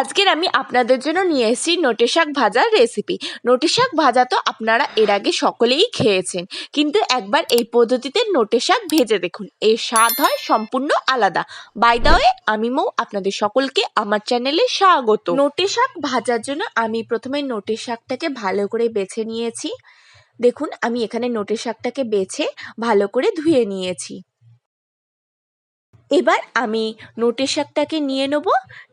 আজকের আমি আপনাদের জন্য নিয়ে এসেছি নোটে শাক ভাজার রেসিপি নোটে শাক ভাজা তো আপনারা এর আগে সকলেই খেয়েছেন। কিন্তু একবার এই পদ্ধতিতে নোটে শাক ভেজে দেখুন। এর স্বাদ হয় সম্পূর্ণ আলাদা। বাই দা ওয়ে আমি মৌ, আপনাদের সকলকে আমার চ্যানেলে স্বাগত। নোটে শাক ভাজার জন্য আমি প্রথমে নোটে শাকটাকে ভালো করে বেছে নিয়েছি। দেখুন, আমি এখানে নোটে শাকটাকে বেছে ভালো করে ধুয়ে নিয়েছি। এবার আমি নোটে শাকটাকে নিয়ে নেব।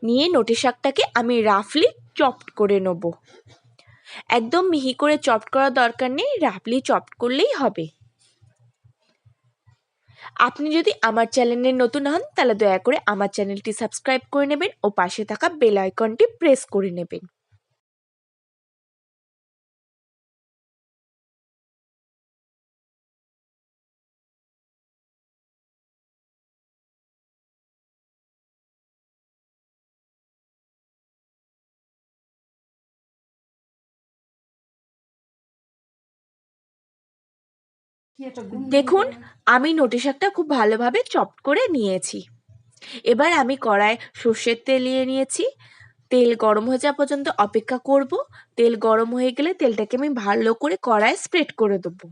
নিয়ে নোটে শাকটাকে আমি রাফলি চপড করে নেব। একদম মিহি করে চপড করার দরকার নেই, রাফলি চপড করলেই হবে। আপনি যদি আমার চ্যানেলে নতুন হন, তাহলে দয়া করে আমার চ্যানেলটি সাবস্ক্রাইব করে নেবেন ও পাশে থাকা বেল আইকনটি প্রেস করে নেবেন। দেখুন আমি নোটে শাকটা খুব ভালোভাবে চপড করে নিয়েছি। এবার আমি কড়ায় সর্ষের তেল নিয়ে নিয়েছি। তেল গরম হয়ে যাওয়া পর্যন্ত অপেক্ষা করব। তেল গরম হয়ে গেলে তেলটাকে আমি ভালো করে কড়ায় স্প্রেড করে দেবো।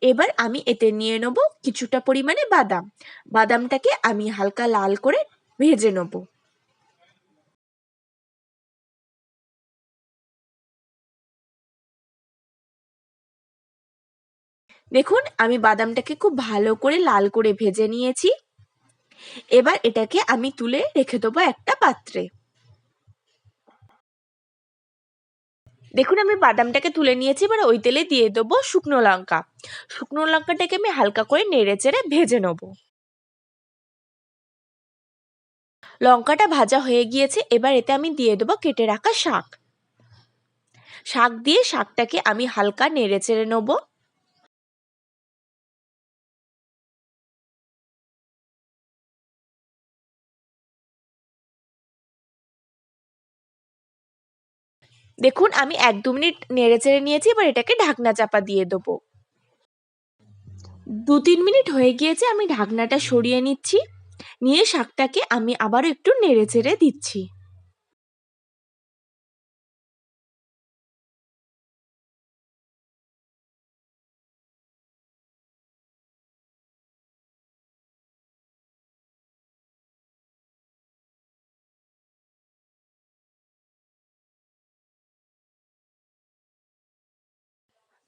এবার আমি এতে নিয়ে নেব কিছুটা পরিমাণে বাদাম। বাদামটাকে আমি হালকা লাল করে ভেজে নেব। দেখুন, আমি বাদামটাকে খুব ভালো করে লাল করে ভেজে নিয়েছি। এবার এটাকে আমি তুলে রেখে দেবো একটা পাত্রে। দেখুন, আমি বাদামটাকে তুলে নিয়েছি, এবার ওই তেলে দিয়ে দেবো শুকনো লঙ্কা। শুকনো লঙ্কাটাকে আমি হালকা করে নেড়ে চেড়ে ভেজে নেব। লঙ্কাটা ভাজা হয়ে গিয়েছে, এবার এতে আমি দিয়ে দেবো কেটে রাখা শাক। শাক দিয়ে শাকটাকে আমি হালকা নেড়ে চেড়ে নেব। দেখুন, আমি এক দু মিনিট নেড়ে চেড়ে নিয়েছি, এবার এটাকে ঢাকনা চাপা দিয়ে দেবো। দু তিন মিনিট হয়ে গিয়েছে, আমি ঢাকনাটা সরিয়ে নিচ্ছি। নিয়ে শাকটাকে আমি আবারও একটু নেড়ে চেড়ে দিচ্ছি।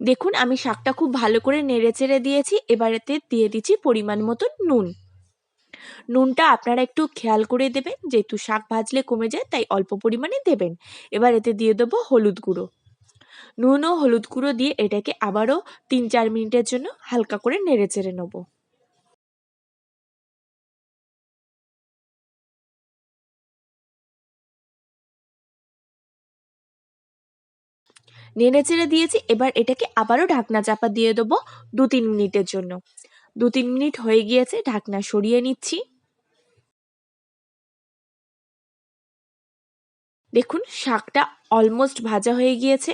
দেখুন, আমি শাকটা খুব ভালো করে নেড়ে চেড়ে দিয়েছি, এবারেতে দিয়ে দিচ্ছি পরিমাণ মতো নুন। নুনটা আপনারা একটু খেয়াল করে দেবেন, যেহেতু শাক ভাজলে কমে যায়, তাই অল্প পরিমাণে দেবেন। এবার এতে দিয়ে দেবো হলুদ গুঁড়ো। নুন ও হলুদ গুঁড়ো দিয়ে এটাকে আবারও তিন চার মিনিটের জন্য হালকা করে নেড়ে চেড়ে নেব। নেড়ে চেড়ে দিয়েছি, এবার এটাকে আবারও ঢাকনা চাপা দিয়ে দেবো দু তিন মিনিটের জন্য। দু তিন মিনিট হয়ে গিয়েছে, ঢাকনা সরিয়ে নিচ্ছি। দেখুন, শাকটা অলমোস্ট ভাজা হয়ে গিয়েছে।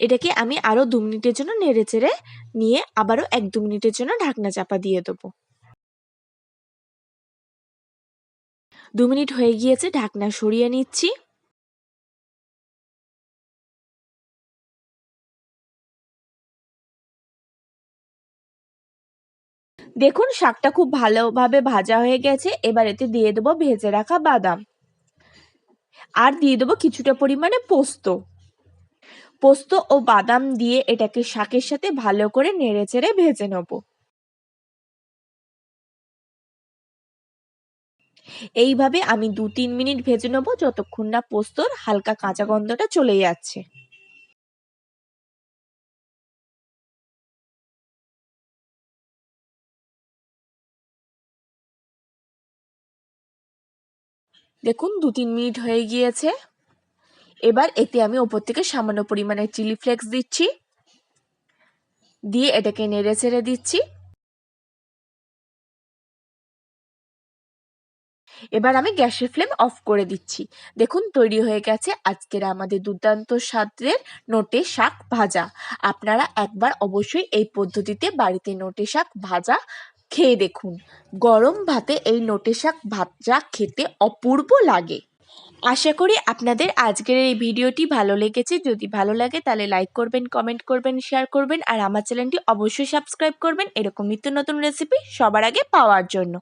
এটাকে আমি আরও দু মিনিটের জন্য নেড়ে চেড়ে নিয়ে আবারও এক দু মিনিটের জন্য ঢাকনা চাপা দিয়ে দেবো। দু মিনিট হয়ে গিয়েছে, ঢাকনা সরিয়ে নিচ্ছি। দেখুন, শাকটা খুব ভালোভাবে ভাজা হয়ে গেছে, এবার এতে দিয়ে দেবো ভেজে রাখা বাদাম। আর দিয়ে দেবো কিছুটা পরিমাণে পোস্ত। পোস্ত ও বাদাম দিয়ে এটাকে শাকের সাথে ভালো করে নেড়ে চেড়ে ভেজে নেব। এইভাবে আমি দু তিন মিনিট ভেজে নেব যতক্ষণ না পোস্তর হালকা কাঁচা গন্ধটা চলে যাচ্ছে। দেখুন, দু তিন মিনিট হয়ে গিয়েছে। এবার এতে আমি ওপর থেকে সামান্য পরিমাণে চিলি ফ্লেক্স দিচ্ছি। দিয়ে এটাকে নেড়ে ছেড়ে দিচ্ছি। এবার আমি গ্যাসের ফ্লেম অফ করে দিচ্ছি। দেখুন, তৈরি হয়ে গেছে আজকের আমাদের দুর্দান্ত স্বাদের নোটে শাক ভাজা। আপনারা একবার অবশ্যই এই পদ্ধতিতে বাড়িতে নোটে শাক ভাজা খেয়ে দেখুন। গরম ভাতে এই নোটে শাক ভাজা খেতে অপূর্ব লাগে। আশা করি আপনাদের আজকের এই ভিডিওটি ভালো লেগেছে। যদি ভালো লাগে তাহলে লাইক করবেন, কমেন্ট করবেন, শেয়ার করবেন আর আমার চ্যানেলটি অবশ্যই সাবস্ক্রাইব করবেন। এরকম নিত্য নতুন রেসিপি সবার আগে পাওয়ার জন্য।